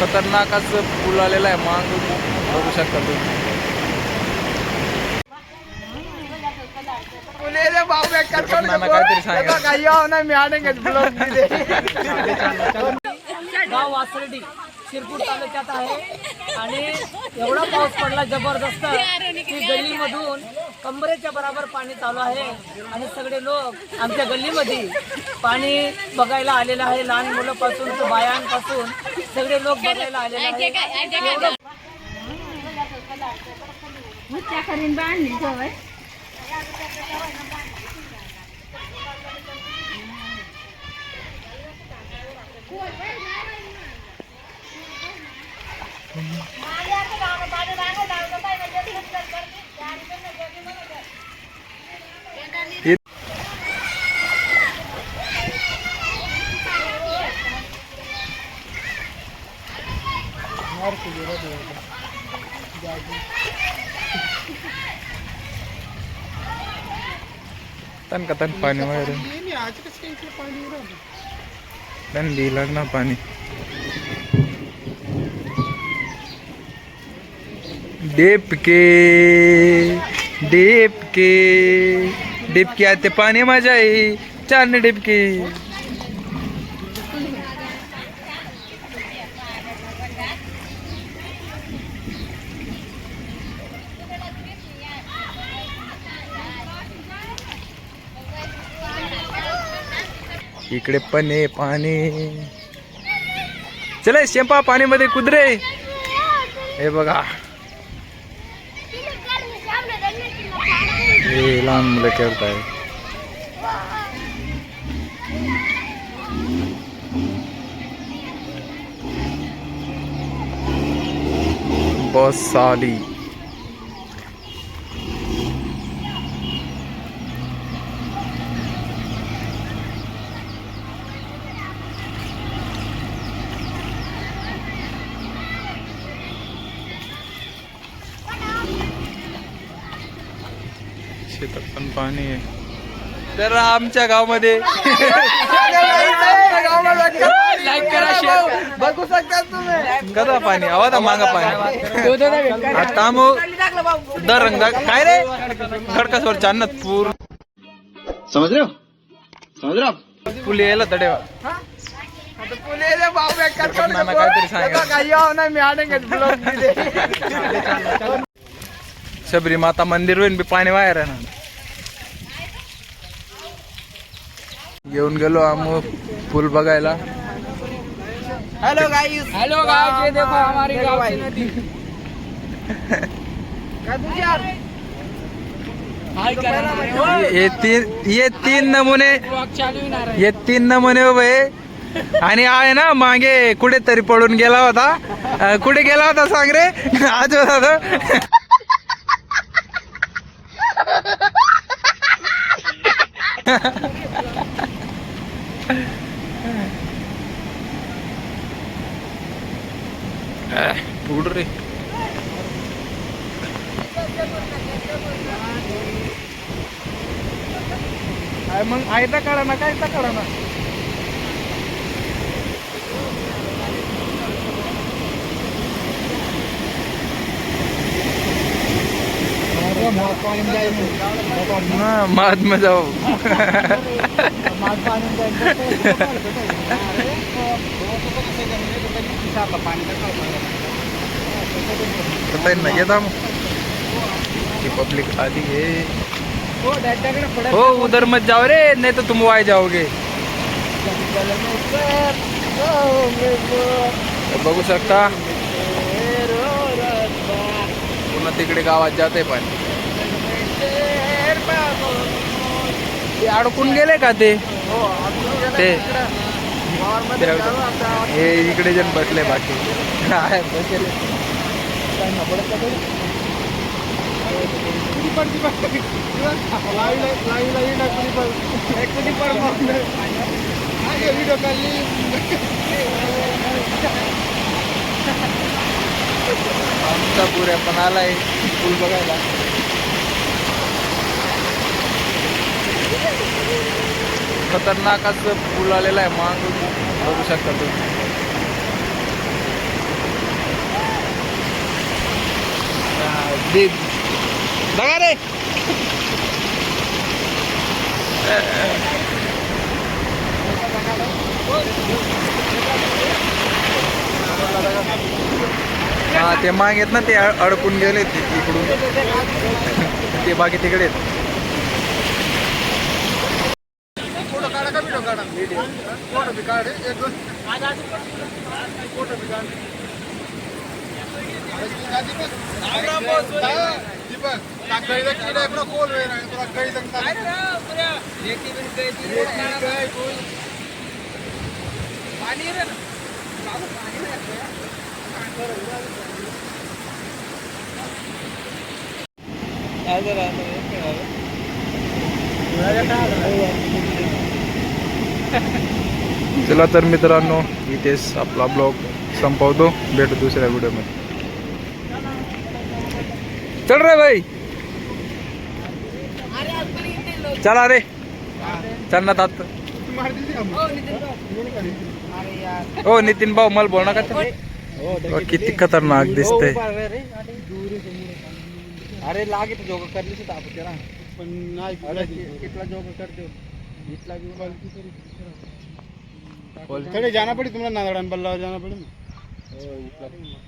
खतरनाक असं पूल आलेला आहे. मागून बघू शकता तुम्ही. नाना काहीतरी सांगा. गाव वासर्डी शिरपूर तालुक्यात आहे. आणि एवढा पाऊस पडला जबरदस्त की गल्लीमधून कंबरेच्या बराबर पाणी चालू आहे. आणि सगळे लोक आमच्या गल्लीमध्ये पाणी बघायला आलेलं आहे. लहान मुलांपासून ते बायांपासून. सगळे लोक बघायला आलेले आहे एवढं तन का तन पाणी वगैरे. तन दिलं ना पाणी. डेपके डेपके डिपके आते पाणी माझ्या आई. चार डिपके इकडे पण आहे पाणी चला शेंपा पाण्यामध्ये कुदरे. हे बघा. हे लहान मुलं खेळत आहे बस आली. शेतात पण पाणी आहे. तर आमच्या गावामध्ये लाईक करा शेअर बघू शकता तुम्ही. पाणी आवाज मागा पाणी. आता मग दर रंगा काय रे? खडकासवर पूर समझ रहे हो समझ रहे हो आप पूल यायला तडेवा बेकार नाना काहीतरी सांगा. काही यावं नाही मी आडेंगे ब्लॉग दिले शबरी माता मंदिर होईन बी पाणी बाहेर आहे ना. घेऊन गेलो आम्ही पूल बघायला. हेलो गाइस हेलो गाइस ये देखो हमारी गांव की नदी. काय तुझी यार ये ये तीन ये तीन नमुने ये तीन नमुने उभे आणि आहे ना मागे कुठेतरी पडून गेला होता. कुठे गेला होता सांग रे? आज होता तो. रे मग आयता काढा ना काय काढा ना हा, महात्मा जाऊ पता ही नहीं था कि पब्लिक आती है हो उधर मत जाओ रे नहीं तो तुम वाय जाओगे. तर बघू शकता. पुन्हा तिकडे गावात जाते पण. ते अडकून गेले का ते? ते ते हे इकडे जण बसले बाकी. आहे, बसले. आमचा पुऱ्या पण आलाय. पूल बघायला. खतरनाक असं पूल आलेला आहे. मांग बघू शकता तुम्ही. बघा रे हा ते माग आहेत ना ते अडकून गेले ते इकडून. ते बाकी तिकडे आहेत. बी काढ एक दोन. दीपक काही किडा पुरा कोल वेळ आहे तुला काही चला तर मित्रांनो इथेच आपला ब्लॉग संपवतो. भेटू दुसऱ्या व्हिडिओमध्ये. चल रे भाई. चला रे चल ना तात. हो नितीन भाऊ मला बोलणार का ते? हो, किती खतरनाक दिसतंय. अरे लागे तो जोग कर तेरा पण नाही कितना जोग कर दो इतला भी कड़े जाना पड़ी तुम्हारा नादड़न बल्ला जाना पड़ी